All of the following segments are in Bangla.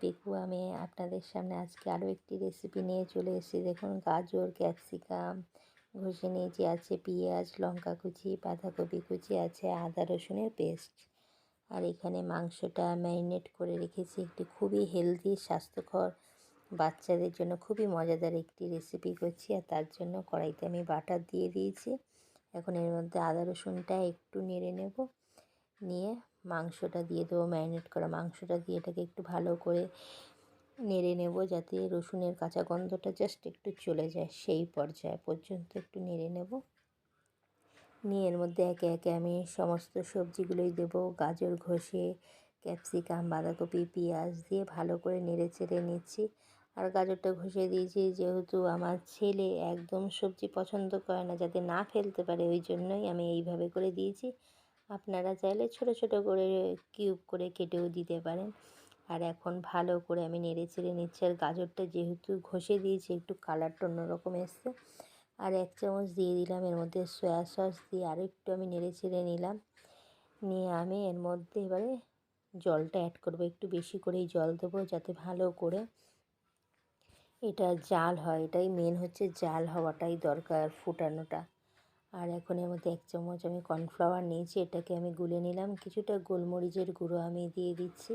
পিকু। আমি আপনাদের সামনে আজকে আরও একটি রেসিপি নিয়ে চলে এসেছি। দেখুন, গাজর, ক্যাপসিকাম, ঘষে নিয়েছি আছে, পেঁয়াজ, লঙ্কা কুচি, বাঁধাকপি কুচি আছে, আদা রসুনের পেস্ট আর এখানে মাংসটা ম্যারিনেট করে রেখেছি। একটি খুবই হেলদি স্বাস্থ্যকর বাচ্চাদের জন্য খুবই মজাদার একটি রেসিপি করছি। আর তার জন্য কড়াইতে আমি বাটার দিয়ে দিয়েছি। এখন এর মধ্যে আদা রসুনটা একটু নেড়ে নেব। নিয়ে মাংসটা দিয়ে দেবো, ম্যারিনেট করা মাংসটা দিয়ে এটাকে একটু ভালো করে নেড়ে নেব যাতে রসুনের কাঁচা গন্ধটা জাস্ট একটু চলে যায়, সেই পর্যায়ে পর্যন্ত একটু নেড়ে নেব। নিয়ে এর মধ্যে একে একে আমি সমস্ত সবজিগুলোই দেবো, গাজর, ঘষে, ক্যাপসিকাম, বাঁধাকপি, পেঁয়াজ দিয়ে ভালো করে নেড়ে চেড়ে নিচ্ছি। আর গাজরটা ঘষে দিয়েছি যেহেতু আমার ছেলে একদম সবজি পছন্দ করে না, যাতে না ফেলতে পারে ওই জন্যই আমি এইভাবে করে দিয়েছি। আপনারা চাইলে ছোট ছোট করে কিউব করে কেটেও দিতে পারেন। আর এখন ভালো করে আমি নেড়ে চেড়ে নিচ্ছি আর গাজরটা যেহেতু ঘষে দিয়েছি, একটু কালারটা অন্যরকম এসছে। আর এক চামচ দিয়ে দিলাম, এর মধ্যে সয়া সস দিয়ে আরও একটু আমি নেড়ে চেড়ে নিলাম। নিয়ে আমি এর মধ্যে এবারে জলটা অ্যাড করব, একটু বেশি করেই জল দেবো যাতে ভালো করে এটা জাল হয়। এটাই মেন হচ্ছে জাল হওয়াটাই দরকার ফুটানোটা। আর এখন এর মধ্যে এক চামচ আমি কর্নফ্লাওয়ার নিয়েছি, এটাকে আমি গুলে নিলাম। কিছুটা গোলমরিচের গুঁড়ো আমি দিয়ে দিচ্ছি।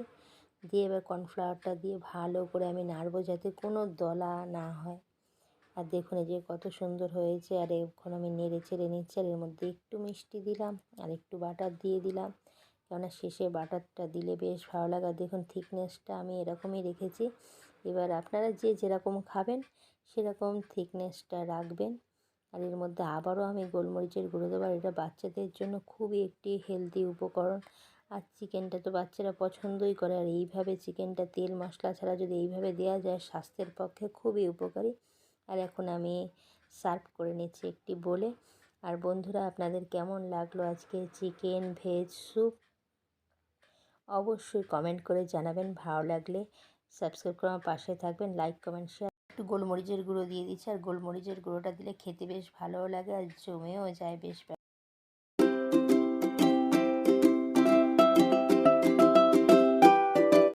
দিয়ে এবার কর্নফ্লাওয়ারটা দিয়ে ভালো করে আমি নাড়বো যাতে কোনো দলা না হয়। আর দেখুন এই যে কত সুন্দর হয়েছে। আর এখন আমি নেড়ে চেড়ে নিচ্ছি, আর এর মধ্যে একটু মিষ্টি দিলাম, আর একটু বাটার দিয়ে দিলাম। কেননা শেষে বাটারটা দিলে বেশ ভালো লাগে। দেখুন থিকনেসটা আমি এরকমই রেখেছি। এবার আপনারা যে যেরকম খাবেন, সেরকম থিকনেসটা রাখবেন। আর এর মধ্যে আবারও আমি গোলমরিচের গুঁড়ো দেবো এটা বাচ্চাদের জন্য খুবই একটি হেলদি উপকরণ। আর চিকেনটা তো বাচ্চারা পছন্দই করে, আর এইভাবে চিকেনটা তেল মশলা ছাড়া যদি এইভাবে দেওয়া যায়, স্বাস্থ্যের পক্ষে খুবই উপকারী। আর এখন আমি সার্ভ করে নিচ্ছি একটি বলে। আর বন্ধুরা, আপনাদের কেমন লাগল আজকে চিকেন ভেজ স্যুপ অবশ্যই কমেন্ট করে জানাবেন, ভালো লাগলে সাবস্ক্রাইব করে আমার পাশে থাকবেন লাইক কমেন্ট শেয়ার একটু গোলমরিচের গুঁড়ো দিয়ে দিচ্ছি, আর গোলমরিচের গুঁড়োটা দিলে খেতে বেশ ভালোও লাগে আর জমেও যায় বেশ